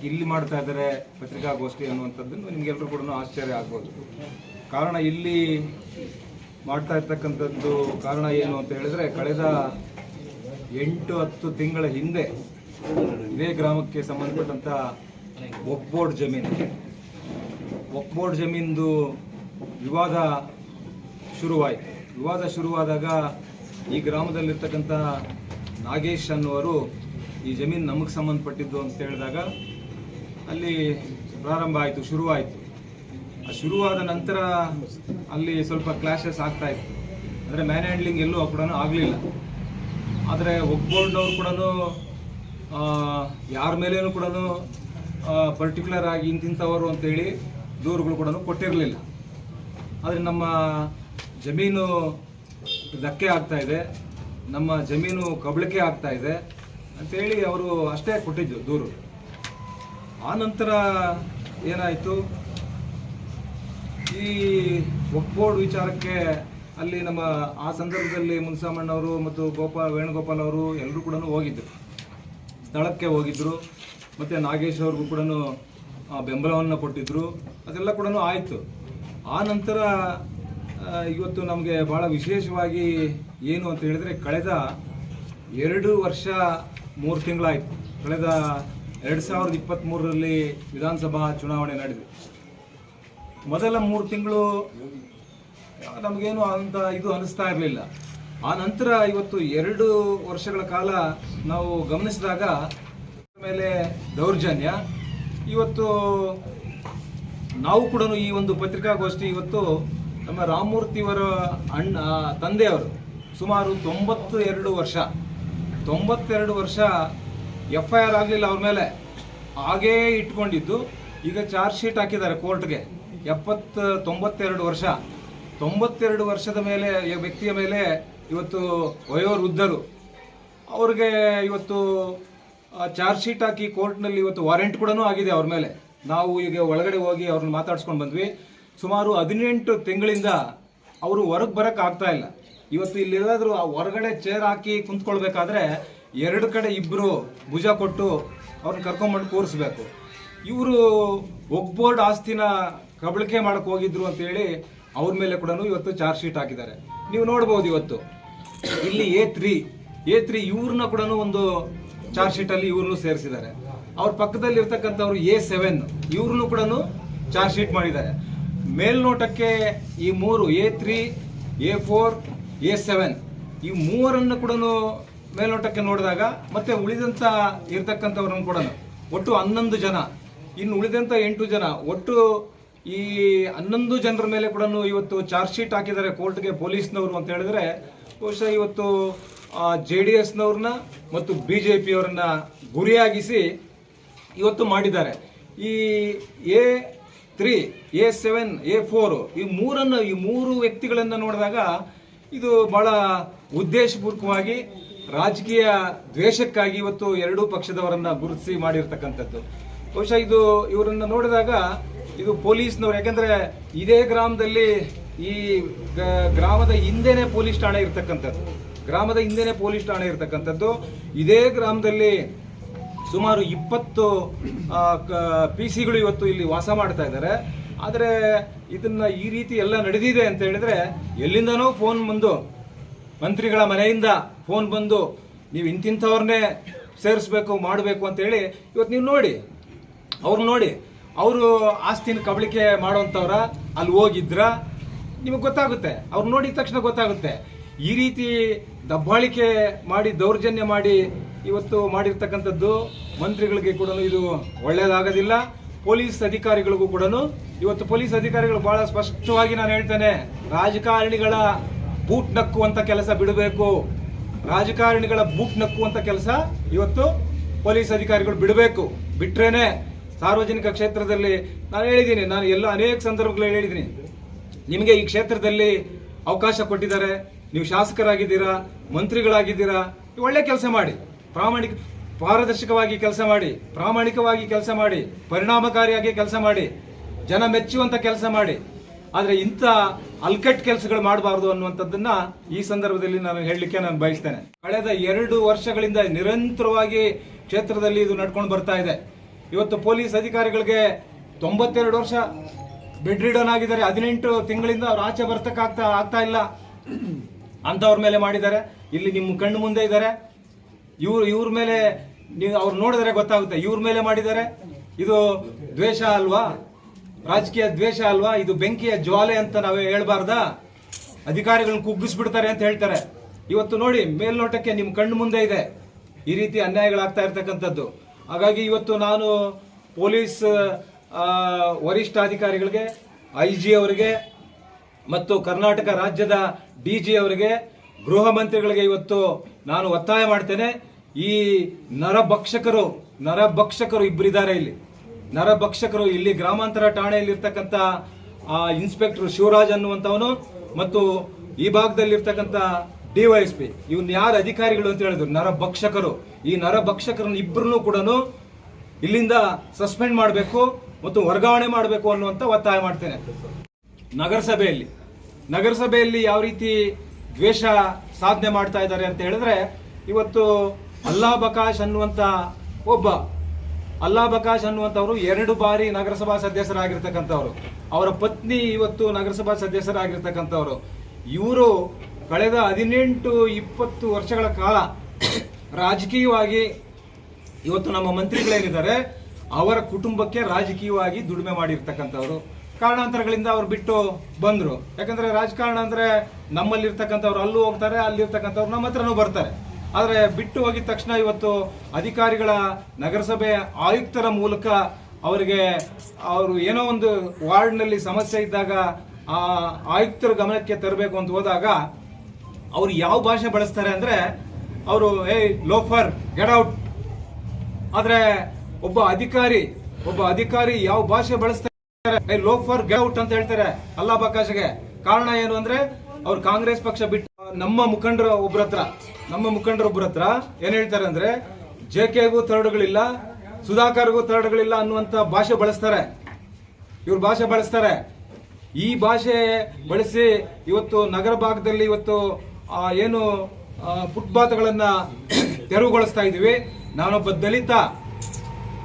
ಯಾಕೆ ಇಲ್ಲಿ ಮಾಡ್ತಾ ಇದ್ದಾರೆ ಪತ್ರಿಕಾಗೋಷ್ಠಿ ಅನ್ನುವಂಥದ್ದನ್ನು ನಿಮ್ಗೆಲ್ಲರೂ ಕೂಡ ಆಶ್ಚರ್ಯ ಆಗ್ಬೋದು. ಕಾರಣ ಇಲ್ಲಿ ಮಾಡ್ತಾ ಇರ್ತಕ್ಕಂಥದ್ದು ಕಾರಣ ಏನು ಅಂತ ಹೇಳಿದ್ರೆ ಕಳೆದ ಎಂಟು ಹತ್ತು ತಿಂಗಳ ಹಿಂದೆ ಇದೇ ಗ್ರಾಮಕ್ಕೆ ಸಂಬಂಧಪಟ್ಟಂತ ಒಕ್ಬೋರ್ಡ್ ಜಮೀನು. ಒಕ್ಬೋರ್ಡ್ ಜಮೀನ್ದು ವಿವಾದ ಶುರುವಾಯಿತು. ವಿವಾದ ಶುರುವಾದಾಗ ಈ ಗ್ರಾಮದಲ್ಲಿರ್ತಕ್ಕಂಥ ನಾಗೇಶ್ ಅನ್ನುವರು ಈ ಜಮೀನು ನಮಗೆ ಸಂಬಂಧಪಟ್ಟಿದ್ದು ಅಂತ ಹೇಳಿದಾಗ ಅಲ್ಲಿ ಪ್ರಾರಂಭ ಆಯಿತು, ಶುರುವಾಯಿತು. ಶುರುವಾದ ನಂತರ ಅಲ್ಲಿ ಸ್ವಲ್ಪ ಕ್ಲಾಶಸ್ ಆಗ್ತಾ ಇತ್ತು. ಅಂದರೆ ಮ್ಯಾನ್ ಹ್ಯಾಂಡ್ಲಿಂಗ್ ಎಲ್ಲೂ ಕೂಡ ಆಗಲಿಲ್ಲ. ಆದರೆ ಒಗ್ಬೋರ್ಡ್ನವ್ರು ಕೂಡ ಯಾರ ಮೇಲೇನೂ ಕೂಡ ಪರ್ಟಿಕ್ಯುಲರ್ ಆಗಿ ಇಂತಿಂಥವರು ಅಂತೇಳಿ ದೂರುಗಳು ಕೂಡ ಕೊಟ್ಟಿರಲಿಲ್ಲ. ಆದರೆ ನಮ್ಮ ಜಮೀನು ಧಕ್ಕೆ ಆಗ್ತಾ ಇದೆ. ನಮ್ಮ ಜಮೀನು ಕಬಳಿಕೆ ಆಗ್ತಾ ಇದೆ ಅಂತೇಳಿ ಅವರು ಅಷ್ಟೇ ಕೊಟ್ಟಿದ್ದು ದೂರು. ಆ ನಂತರ ಏನಾಯಿತು? ಈ ಒಕ್ಬೋರ್ಡ್ ವಿಚಾರಕ್ಕೆ ಅಲ್ಲಿ ನಮ್ಮ ಆ ಸಂದರ್ಭದಲ್ಲಿ ಮುನ್ಸಾಮಣ್ಣವರು ಮತ್ತು ಗೋಪಾ ವೇಣುಗೋಪಾಲ್ ಅವರು ಎಲ್ಲರೂ ಕೂಡ ಹೋಗಿದ್ದರು ಸ್ಥಳಕ್ಕೆ ಹೋಗಿದ್ದರು ಮತ್ತು ನಾಗೇಶ್ ಅವ್ರಿಗೂ ಕೂಡ ಬೆಂಬಲವನ್ನು ಕೊಟ್ಟಿದ್ದರು ಅದೆಲ್ಲ ಕೂಡ ಆಯಿತು. ಆ ನಂತರ ಇವತ್ತು ನಮಗೆ ಭಾಳ ವಿಶೇಷವಾಗಿ ಏನು ಅಂತ ಹೇಳಿದರೆ, ಕಳೆದ ಎರಡು ವರ್ಷ ಮೂರು ತಿಂಗಳಾಯಿತು. ಕಳೆದ ಎರಡು ಸಾವಿರದ ಇಪ್ಪತ್ತ್ಮೂರರಲ್ಲಿ ವಿಧಾನಸಭಾ ಚುನಾವಣೆ ನಡೆದಿದೆ. ಮೊದಲ ಮೂರು ತಿಂಗಳು ನಮಗೇನು ಅಂತ ಇದು ಅನಿಸ್ತಾ ಇರಲಿಲ್ಲ. ಆ ನಂತರ ಇವತ್ತು ಎರಡು ವರ್ಷಗಳ ಕಾಲ ನಾವು ಗಮನಿಸಿದಾಗ ಮೇಲೆ ದೌರ್ಜನ್ಯ. ಇವತ್ತು ನಾವು ಕೂಡ ಈ ಒಂದು ಪತ್ರಿಕಾಗೋಷ್ಠಿ ಇವತ್ತು ನಮ್ಮ ರಾಮಮೂರ್ತಿಯವರ ಅಣ್ಣ ತಂದೆಯವರು ಸುಮಾರು ತೊಂಬತ್ತು ಎರಡು ವರ್ಷ, ತೊಂಬತ್ತೆರಡು ವರ್ಷ ಎಫ್ ಐ ಆರ್ ಆಗಲಿಲ್ಲ ಅವ್ರ ಮೇಲೆ. ಹಾಗೇ ಇಟ್ಕೊಂಡಿದ್ದು. ಈಗ ಚಾರ್ಜ್ ಶೀಟ್ ಹಾಕಿದ್ದಾರೆ ಕೋರ್ಟ್ಗೆ ಎಪ್ಪತ್ತು ತೊಂಬತ್ತೆರಡು ವರ್ಷ. ತೊಂಬತ್ತೆರಡು ವರ್ಷದ ಮೇಲೆ ವ್ಯಕ್ತಿಯ ಮೇಲೆ ಇವತ್ತು ವಯೋವೃದ್ಧರು. ಅವ್ರಿಗೆ ಇವತ್ತು ಚಾರ್ಜ್ ಶೀಟ್ ಹಾಕಿ ಕೋರ್ಟ್ನಲ್ಲಿ ಇವತ್ತು ವಾರೆಂಟ್ ಕೂಡ ಆಗಿದೆ ಅವ್ರ ಮೇಲೆ. ನಾವು ಈಗ ಒಳಗಡೆ ಹೋಗಿ ಅವ್ರನ್ನ ಮಾತಾಡ್ಸ್ಕೊಂಡು ಬಂದ್ವಿ. ಸುಮಾರು ಹದಿನೆಂಟು ತಿಂಗಳಿಂದ ಅವರು ಹೊರಗೆ ಬರಕ್ ಆಗ್ತಾ ಇಲ್ಲ. ಇವತ್ತು ಇಲ್ಲಿ ಎಲ್ಲಾದ್ರೂ ಆ ಹೊರಗಡೆ ಚೇರ್ ಹಾಕಿ ಕುಂತ್ಕೊಳ್ಬೇಕಾದ್ರೆ ಎರಡು ಕಡೆ ಇಬ್ಬರು ಭುಜ ಕೊಟ್ಟು ಅವ್ರನ್ನ ಕರ್ಕೊಂಬಂದು ಕೂರಿಸ್ಬೇಕು. ಇವರು ಒಗ್ಬೋರ್ಡ್ ಆಸ್ತಿನ ಕಬಳಿಕೆ ಮಾಡಕ್ಕೆ ಹೋಗಿದ್ರು ಅಂತ ಹೇಳಿ ಅವ್ರ ಮೇಲೆ ಕೂಡ ಇವತ್ತು ಚಾರ್ಜ್ ಶೀಟ್ ಹಾಕಿದ್ದಾರೆ. ನೀವು ನೋಡ್ಬೋದು ಇವತ್ತು. ಇಲ್ಲಿ ಎ ತ್ರೀ ಎ ತ್ರೀ ಇವ್ರನ್ನ ಕೂಡ ಒಂದು ಚಾರ್ಜ್ ಶೀಟ್ ಅಲ್ಲಿ ಇವ್ರನ್ನು ಸೇರಿಸಿದ್ದಾರೆ. ಅವ್ರ ಪಕ್ಕದಲ್ಲಿ ಇರ್ತಕ್ಕಂಥವ್ರು ಎ ಸೆವೆನ್ ಇವ್ರನ್ನು ಕೂಡ ಚಾರ್ಜ್ ಶೀಟ್ ಮಾಡಿದ್ದಾರೆ. ಮೇಲ್ನೋಟಕ್ಕೆ ಈ ಮೂರು, A three, A four, A seven, ಈ ಮೂವರನ್ನು ಕೂಡ ಮೇಲ್ನೋಟಕ್ಕೆ ನೋಡಿದಾಗ ಮತ್ತೆ ಉಳಿದಂತ ಇರ್ತಕ್ಕಂಥವ್ರನ್ನ ಕೂಡ ಒಟ್ಟು ಹನ್ನೊಂದು ಜನ, ಇನ್ನು ಉಳಿದಂತ ಎಂಟು ಜನ, ಒಟ್ಟು ಈ ಹನ್ನೊಂದು ಜನರ ಮೇಲೆ ಕೂಡ ಇವತ್ತು ಚಾರ್ಜ್ ಶೀಟ್ ಹಾಕಿದ್ದಾರೆ ಕೋರ್ಟ್ಗೆ ಪೊಲೀಸ್ನವರು ಅಂತ ಹೇಳಿದ್ರೆ, ಬಹುಶಃ ಇವತ್ತು ಜೆ ಡಿ ಎಸ್ನವ್ರನ್ನ ಮತ್ತು ಬಿ ಜೆ ಪಿಯವ್ರನ್ನ ಗುರಿಯಾಗಿಸಿ ಇವತ್ತು ಮಾಡಿದ್ದಾರೆ. ಈ A three, A seven, A four ಈ ಮೂರನ್ನು, ಈ ಮೂರು ವ್ಯಕ್ತಿಗಳನ್ನು ನೋಡಿದಾಗ ಇದು ಬಹಳ ಉದ್ದೇಶಪೂರ್ವಕವಾಗಿ ರಾಜಕೀಯ ದ್ವೇಷಕ್ಕಾಗಿ ಇವತ್ತು ಎರಡೂ ಪಕ್ಷದವರನ್ನ ಗುರುತಿಸಿ ಮಾಡಿರ್ತಕ್ಕಂಥದ್ದು. ಬಹುಶಃ ಇದು ಇವರನ್ನ ನೋಡಿದಾಗ ಇದು ಪೊಲೀಸ್ನವ್ರು, ಯಾಕಂದ್ರೆ ಇದೇ ಗ್ರಾಮದಲ್ಲಿ ಈ ಗ್ರಾಮದ ಹಿಂದೆನೆ ಪೊಲೀಸ್ ಠಾಣೆ ಇರ್ತಕ್ಕಂಥದ್ದು. ಗ್ರಾಮದ ಹಿಂದೆನೆ ಪೊಲೀಸ್ ಠಾಣೆ ಇರ್ತಕ್ಕಂಥದ್ದು. ಇದೇ ಗ್ರಾಮದಲ್ಲಿ ಸುಮಾರು ಇಪ್ಪತ್ತು ಪಿ ಸಿಗಳು ಇವತ್ತು ಇಲ್ಲಿ ವಾಸ ಮಾಡ್ತಾ ಇದ್ದಾರೆ. ಆದರೆ ಇದನ್ನ ಈ ರೀತಿ ಎಲ್ಲ ನಡೆದಿದೆ ಅಂತ ಹೇಳಿದ್ರೆ ಎಲ್ಲಿಂದನೋ ಫೋನ್ ಬಂದು ಮಂತ್ರಿಗಳ ಮನೆಯಿಂದ ಫೋನ್ ಬಂದು, ನೀವು ಇಂತಿಂಥವ್ರನ್ನೇ ಸೇರಿಸ್ಬೇಕು, ಮಾಡಬೇಕು ಅಂತ ಹೇಳಿ ಇವತ್ತು ನೀವು ನೋಡಿ, ಅವ್ರು ನೋಡಿ, ಅವರು ಆಸ್ತಿನ ಕಬಳಿಕೆ ಮಾಡೋಂಥವ್ರ ಅಲ್ಲಿ ಹೋಗಿದ್ರ, ನಿಮಗೆ ಗೊತ್ತಾಗುತ್ತೆ. ಅವ್ರು ನೋಡಿದ ತಕ್ಷಣ ಗೊತ್ತಾಗುತ್ತೆ. ಈ ರೀತಿ ದಬ್ಬಾಳಿಕೆ ಮಾಡಿ, ದೌರ್ಜನ್ಯ ಮಾಡಿ ಇವತ್ತು ಮಾಡಿರ್ತಕ್ಕಂಥದ್ದು ಮಂತ್ರಿಗಳಿಗೆ ಕೂಡ ಇದು ಒಳ್ಳೆಯದಾಗೋದಿಲ್ಲ ಪೊಲೀಸ್ ಅಧಿಕಾರಿಗಳಿಗೂ ಕೂಡ ಇವತ್ತು ಪೊಲೀಸ್ ಅಧಿಕಾರಿಗಳು ಬಹಳ ಸ್ಪಷ್ಟವಾಗಿ ನಾನು ಹೇಳ್ತೇನೆ, ರಾಜಕಾರಣಿಗಳ ಬೂಟ್ ನಕ್ಕುವಂತ ಕೆಲಸ ಬಿಡಬೇಕು. ರಾಜಕಾರಣಿಗಳ ಬೂಟ್ ನಕ್ಕುವಂತ ಕೆಲಸ ಇವತ್ತು ಪೊಲೀಸ್ ಅಧಿಕಾರಿಗಳು ಬಿಡಬೇಕು. ಬಿಟ್ರೇನೆ ಸಾರ್ವಜನಿಕ ಕ್ಷೇತ್ರದಲ್ಲಿ ನಾನು ಹೇಳಿದ್ದೀನಿ, ನಾನು ಎಲ್ಲ ಅನೇಕ ಸಂದರ್ಭಗಳಲ್ಲಿ ಹೇಳಿದ್ದೀನಿ. ನಿಮಗೆ ಈ ಕ್ಷೇತ್ರದಲ್ಲಿ ಅವಕಾಶ ಕೊಟ್ಟಿದ್ದಾರೆ. ನೀವು ಶಾಸಕರಾಗಿದ್ದೀರಾ, ಮಂತ್ರಿಗಳಾಗಿದ್ದೀರಾ ಒಳ್ಳೆ ಕೆಲಸ ಮಾಡಿ. ಪ್ರಾಮಾಣಿಕ, ಪಾರದರ್ಶಕವಾಗಿ ಕೆಲಸ ಮಾಡಿ, ಪ್ರಾಮಾಣಿಕವಾಗಿ ಕೆಲಸ ಮಾಡಿ, ಪರಿಣಾಮಕಾರಿಯಾಗಿ ಕೆಲಸ ಮಾಡಿ, ಜನ ಮೆಚ್ಚುವಂತ ಕೆಲಸ ಮಾಡಿ. ಆದ್ರೆ ಇಂಥ ಅಲ್ಕಟ್ ಕೆಲಸಗಳು ಮಾಡಬಾರದು ಅನ್ನುವಂಥದ್ದನ್ನ ಈ ಸಂದರ್ಭದಲ್ಲಿ ನಾನು ಹೇಳಲಿಕ್ಕೆ ನಾನು ಬಯಸ್ತೇನೆ. ಕಳೆದ ಎರಡು ವರ್ಷಗಳಿಂದ ನಿರಂತರವಾಗಿ ಕ್ಷೇತ್ರದಲ್ಲಿ ಇದು ನಡ್ಕೊಂಡು ಬರ್ತಾ ಇದೆ. ಇವತ್ತು ಪೊಲೀಸ್ ಅಧಿಕಾರಿಗಳಿಗೆ ತೊಂಬತ್ತೆರಡು ವರ್ಷ ಬೆಡ್ ರಿಡನ್ ಆಗಿದ್ದಾರೆ. ಹದಿನೆಂಟು ತಿಂಗಳಿಂದ ಅವ್ರು ಆಚೆ ಬರ್ತಕ್ಕಾಗ್ತಾ ಆಗ್ತಾ ಇಲ್ಲ. ಅಂತವ್ರ ಮೇಲೆ ಮಾಡಿದ್ದಾರೆ. ಇಲ್ಲಿ ನಿಮ್ಮ ಕಣ್ಣು ಮುಂದೆ ಇದ್ದಾರೆ. ಇವ್ರು ಇವ್ರ ಮೇಲೆ ನೀವು ಅವ್ರು ನೋಡಿದ್ರೆ ಗೊತ್ತಾಗುತ್ತೆ. ಇವ್ರ ಮೇಲೆ ಮಾಡಿದ್ದಾರೆ. ಇದು ದ್ವೇಷ ಅಲ್ವಾ? ರಾಜಕೀಯ ದ್ವೇಷ ಅಲ್ವಾ? ಇದು ಬೆಂಕಿಯ ಜ್ವಾಲೆ ಅಂತ ನಾವೇ ಹೇಳ್ಬಾರ್ದಾ? ಅಧಿಕಾರಿಗಳನ್ನ ಕುಗ್ಗಿಸ್ಬಿಡ್ತಾರೆ ಅಂತ ಹೇಳ್ತಾರೆ. ಇವತ್ತು ನೋಡಿ, ಮೇಲ್ನೋಟಕ್ಕೆ ನಿಮ್ಮ ಕಣ್ಣು ಮುಂದೆ ಇದೆ. ಈ ರೀತಿ ಅನ್ಯಾಯಗಳಾಗ್ತಾ ಇರ್ತಕ್ಕಂಥದ್ದು. ಹಾಗಾಗಿ ಇವತ್ತು ನಾನು ಪೊಲೀಸ್ ವರಿಷ್ಠ ಅಧಿಕಾರಿಗಳಿಗೆ ಐ ಜಿ ಅವರಿಗೆ ಮತ್ತು ಕರ್ನಾಟಕ ರಾಜ್ಯದ ಡಿ ಜಿ ಅವರಿಗೆ, ಗೃಹ ಮಂತ್ರಿಗಳಿಗೆ ಇವತ್ತು ನಾನು ಒತ್ತಾಯ ಮಾಡ್ತೇನೆ. ಈ ನರಭಕ್ಷಕರು ನರಭಕ್ಷಕರು ಇಬ್ಬರಿದ್ದಾರೆ ಇಲ್ಲಿ. ನರಭಕ್ಷಕರು ಇಲ್ಲಿ ಗ್ರಾಮಾಂತರ ಠಾಣೆಯಲ್ಲಿ ಇರ್ತಕ್ಕಂಥ ಇನ್ಸ್ಪೆಕ್ಟರ್ ಶಿವರಾಜ್ ಅನ್ನುವಂಥವನು ಮತ್ತು ಈ ಭಾಗದಲ್ಲಿ ಇರ್ತಕ್ಕಂಥ ಡಿವೈಎಸ್ಪಿ ಇವನ್ ಯಾರು ಅಧಿಕಾರಿಗಳು ಅಂತ ಹೇಳಿದ್ರು. ನರಭಕ್ಷಕರು. ಈ ನರಭಕ್ಷಕರನ್ನ ಇಬ್ಬರನ್ನು ಕೂಡ ಇಲ್ಲಿಂದ ಸಸ್ಪೆಂಡ್ ಮಾಡಬೇಕು ಮತ್ತು ವರ್ಗಾವಣೆ ಮಾಡಬೇಕು ಅನ್ನುವಂಥ ಒತ್ತಾಯ ಮಾಡ್ತೇನೆ. ನಗರಸಭೆಯಲ್ಲಿ. ನಗರಸಭೆಯಲ್ಲಿ ಯಾವ ರೀತಿ ದ್ವೇಷ ಸಾಧನೆ ಮಾಡ್ತಾ ಇದ್ದಾರೆ ಅಂತ ಹೇಳಿದ್ರೆ, ಇವತ್ತು ಅಲ್ಲಾ ಬಕಾಶ್ ಅನ್ನುವಂತ ಒಬ್ಬ ಅಲ್ಲಾ ಬಕಾಶ್ ಅನ್ನುವಂಥವ್ರು ಎರಡು ಬಾರಿ ನಗರಸಭಾ ಸದಸ್ಯರಾಗಿರ್ತಕ್ಕಂಥವ್ರು. ಅವರ ಪತ್ನಿ ಇವತ್ತು ನಗರಸಭಾ ಸದಸ್ಯರಾಗಿರ್ತಕ್ಕಂಥವ್ರು. ಇವರು ಕಳೆದ ಹದಿನೆಂಟು, ಇಪ್ಪತ್ತು ವರ್ಷಗಳ ಕಾಲ ರಾಜಕೀಯವಾಗಿ ಇವತ್ತು ನಮ್ಮ ಮಂತ್ರಿಗಳೇನಿದ್ದಾರೆ, ಅವರ ಕುಟುಂಬಕ್ಕೆ ರಾಜಕೀಯವಾಗಿ ದುಡಿಮೆ ಮಾಡಿರ್ತಕ್ಕಂಥವ್ರು. ಕಾರಣಾಂತರಗಳಿಂದ ಅವ್ರು ಬಿಟ್ಟು ಬಂದರು. ಯಾಕಂದ್ರೆ ರಾಜಕಾರಣ ಅಂದ್ರೆ ನಮ್ಮಲ್ಲಿರ್ತಕ್ಕಂಥವ್ರು ಅಲ್ಲೂ ಹೋಗ್ತಾರೆ, ಅಲ್ಲಿರ್ತಕ್ಕಂಥವ್ರು ನಮ್ಮ ಹತ್ರನೂ ಬರ್ತಾರೆ. ಆದ್ರೆ ಬಿಟ್ಟು ಹೋಗಿದ ತಕ್ಷಣ ಇವತ್ತು ಅಧಿಕಾರಿಗಳ ನಗರಸಭೆ ಆಯುಕ್ತರ ಮೂಲಕ ಅವರಿಗೆ ಅವರು ಏನೋ ಒಂದು ವಾರ್ಡ್ನಲ್ಲಿ ಸಮಸ್ಯೆ ಇದ್ದಾಗ ಆ ಆಯುಕ್ತರ ಗಮನಕ್ಕೆ ತರಬೇಕು ಅಂತ ಹೋದಾಗ ಅವರು ಯಾವ ಭಾಷೆ ಬಳಸ್ತಾರೆ ಅಂದರೆ ಅವರು, ಏಯ್, ಲೋಫರ್, ಗೆಟ್ ಔಟ್. ಆದರೆ ಒಬ್ಬ ಅಧಿಕಾರಿ ಒಬ್ಬ ಅಧಿಕಾರಿ ಯಾವ ಭಾಷೆ ಬಳಸ್ತಾರೆ ಏ ಲೋಫರ್, ಗೆಟ್ ಔಟ್ ಅಂತ ಹೇಳ್ತಾರೆ ಅಲ್ಲಾ ಬಕಾಶ್ಗೆ ಕಾರಣ ಏನು ಅಂದ್ರೆ ಅವ್ರು ಕಾಂಗ್ರೆಸ್ ಪಕ್ಷ ಬಿಟ್ಟು ನಮ್ಮ ಮುಖಂಡರು ಒಬ್ರ ಹತ್ರ ನಮ್ಮ ಮುಖಂಡರೊಬ್ಬರ ಹತ್ರ ಏನ್ ಹೇಳ್ತಾರೆ ಅಂದ್ರೆ, ಜೆ ಕೆಗೂ ತರಡುಗಳಿಲ್ಲ, ಸುಧಾಕರ್ಗೂ ತರಡುಗಳಿಲ್ಲ ಅನ್ನುವಂತ ಭಾಷೆ ಬಳಸ್ತಾರೆ. ಇವ್ರು ಭಾಷೆ ಬಳಸ್ತಾರೆ. ಈ ಭಾಷೆ ಬಳಸಿ ಇವತ್ತು ನಗರ ಭಾಗದಲ್ಲಿ ಇವತ್ತು ಏನು ಫುಟ್ಪಾತ್ಗಳನ್ನ ತೆರವುಗೊಳಿಸ್ತಾ ಇದೀವಿ ನಾನೊಬ್ಬ ದಲಿತ.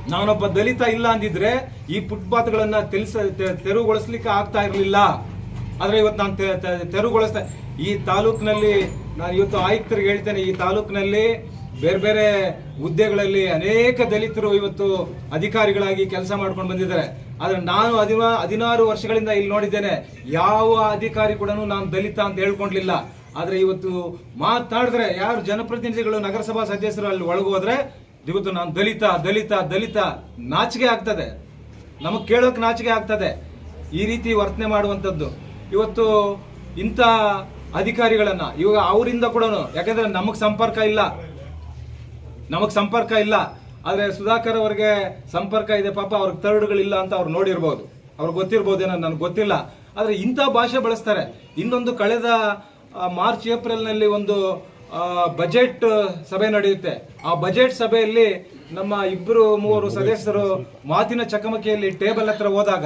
ನಾನೊಬ್ಬ ದಲಿತ ಇಲ್ಲ ಅಂದಿದ್ರೆ ಈ ಫುಟ್ಪಾತ್ಗಳನ್ನ ತೆರವುಗೊಳಿಸ್ಲಿಕ್ಕೆ ಆಗ್ತಾ ಇರಲಿಲ್ಲ. ಆದ್ರೆ ಇವತ್ತು ನಾನು ತೆರವುಗೊಳಿಸ್ತಾ ಈ ತಾಲೂಕಿನಲ್ಲಿ ನಾನು ಇವತ್ತು ಆಯುಕ್ತರಿಗೆ ಹೇಳ್ತೇನೆ, ಈ ತಾಲೂಕಿನಲ್ಲಿ ಬೇರೆ ಬೇರೆ ಹುದ್ದೆಗಳಲ್ಲಿ ಅನೇಕ ದಲಿತರು ಇವತ್ತು ಅಧಿಕಾರಿಗಳಾಗಿ ಕೆಲಸ ಮಾಡ್ಕೊಂಡು ಬಂದಿದ್ದಾರೆ. ಆದ್ರೆ ನಾನು ಹದಿನಾ ಹದಿನಾರು ವರ್ಷಗಳಿಂದ ಇಲ್ಲಿ ನೋಡಿದ್ದೇನೆ, ಯಾವ ಅಧಿಕಾರಿ ಕೂಡ ನಾನು ದಲಿತ ಅಂತ ಹೇಳ್ಕೊಂಡ್ಲಿಲ್ಲ ಆದ್ರೆ ಇವತ್ತು ಮಾತಾಡಿದ್ರೆ ಯಾರು ಜನಪ್ರತಿನಿಧಿಗಳು ನಗರಸಭಾ ಸದಸ್ಯರು ಅಲ್ಲಿ ಒಳಗೋದ್ರೆ ಇವತ್ತು ನಾನು ದಲಿತ ದಲಿತ ದಲಿತ ನಾಚಿಕೆ ಆಗ್ತದೆ. ನಮಗ್ ಕೇಳೋಕ್ ನಾಚಿಕೆ ಆಗ್ತದೆ. ಈ ರೀತಿ ವರ್ತನೆ ಮಾಡುವಂತದ್ದು ಇವತ್ತು ಇಂಥ ಅಧಿಕಾರಿಗಳನ್ನ ಇವಾಗ ಅವರಿಂದ ಕೂಡ ಯಾಕಂದ್ರೆ ನಮಗ್ ಸಂಪರ್ಕ ಇಲ್ಲ. ನಮಗ್ ಸಂಪರ್ಕ ಇಲ್ಲ. ಆದ್ರೆ ಸುಧಾಕರ್ ಅವ್ರಿಗೆ ಸಂಪರ್ಕ ಇದೆ, ಪಾಪ ಅವ್ರಿಗೆ ತರಡುಗಳಿಲ್ಲ ಅಂತ ಅವ್ರು ನೋಡಿರ್ಬೋದು. ಅವ್ರಿಗೆ ಗೊತ್ತಿರ್ಬೋದೇನೋ ನನಗೆ ಗೊತ್ತಿಲ್ಲ. ಆದ್ರೆ ಇಂಥ ಭಾಷೆ ಬಳಸ್ತಾರೆ. ಇನ್ನೊಂದು ಕಳೆದ ಮಾರ್ಚ್ ಏಪ್ರಿಲ್ನಲ್ಲಿ ಒಂದು ಬಜೆಟ್ ಸಭೆ ನಡೆಯುತ್ತೆ. ಆ ಬಜೆಟ್ ಸಭೆಯಲ್ಲಿ ನಮ್ಮ ಇಬ್ಬರು ಮೂವರು ಸದಸ್ಯರು ಮಾತಿನ ಚಕಮಕಿಯಲ್ಲಿ ಟೇಬಲ್ ಹತ್ರ ಹೋದಾಗ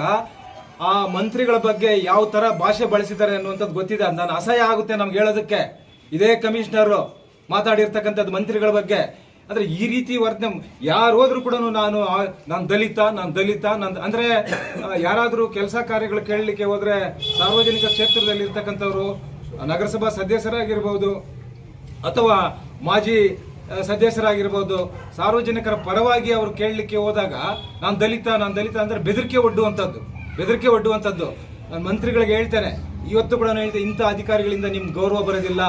ಆ ಮಂತ್ರಿಗಳ ಬಗ್ಗೆ ಯಾವ ತರ ಭಾಷೆ ಬಳಸಿದ್ದಾರೆ ಅನ್ನುವಂಥದ್ದು ಗೊತ್ತಿದೆ. ನಾನು ಅಸಹ್ಯ ಆಗುತ್ತೆ ನಮ್ಗೆ ಹೇಳೋದಕ್ಕೆ. ಇದೇ ಕಮಿಷನರ್ ಮಾತಾಡಿರ್ತಕ್ಕಂಥದ್ದು ಮಂತ್ರಿಗಳ ಬಗ್ಗೆ. ಅಂದ್ರೆ ಈ ರೀತಿ ವರ್ತನೆ ಯಾರು ಹೋದ್ರು ಕೂಡ ನಾನು ನಾನು ದಲಿತ ನಾನು ದಲಿತ, ನಾನು ಅಂದ್ರೆ ಯಾರಾದರೂ ಕೆಲಸ ಕಾರ್ಯಗಳು ಕೇಳಲಿಕ್ಕೆ ಹೋದ್ರೆ ಸಾರ್ವಜನಿಕ ಕ್ಷೇತ್ರದಲ್ಲಿ ಇರ್ತಕ್ಕಂಥವ್ರು, ನಗರಸಭಾ ಸದಸ್ಯರಾಗಿರ್ಬೋದು, ಅಥವಾ ಮಾಜಿ ಸದಸ್ಯರಾಗಿರ್ಬೋದು, ಸಾರ್ವಜನಿಕರ ಪರವಾಗಿ ಅವರು ಕೇಳಲಿಕ್ಕೆ ಹೋದಾಗ, ನಾನು ದಲಿತ ನಾನು ದಲಿತ ಅಂದ್ರೆ ಬೆದರಿಕೆ ಒಡ್ಡುವಂಥದ್ದು. ಬೆದರಿಕೆ ಒಡ್ಡುವಂಥದ್ದು. ನಾನು ಮಂತ್ರಿಗಳಿಗೆ ಹೇಳ್ತೇನೆ. ಇವತ್ತು ಕೂಡ ನಾನು ಹೇಳ್ತೇನೆ, ಇಂಥ ಅಧಿಕಾರಿಗಳಿಂದ ನಿಮ್ಗೆ ಗೌರವ ಬರೋದಿಲ್ಲ.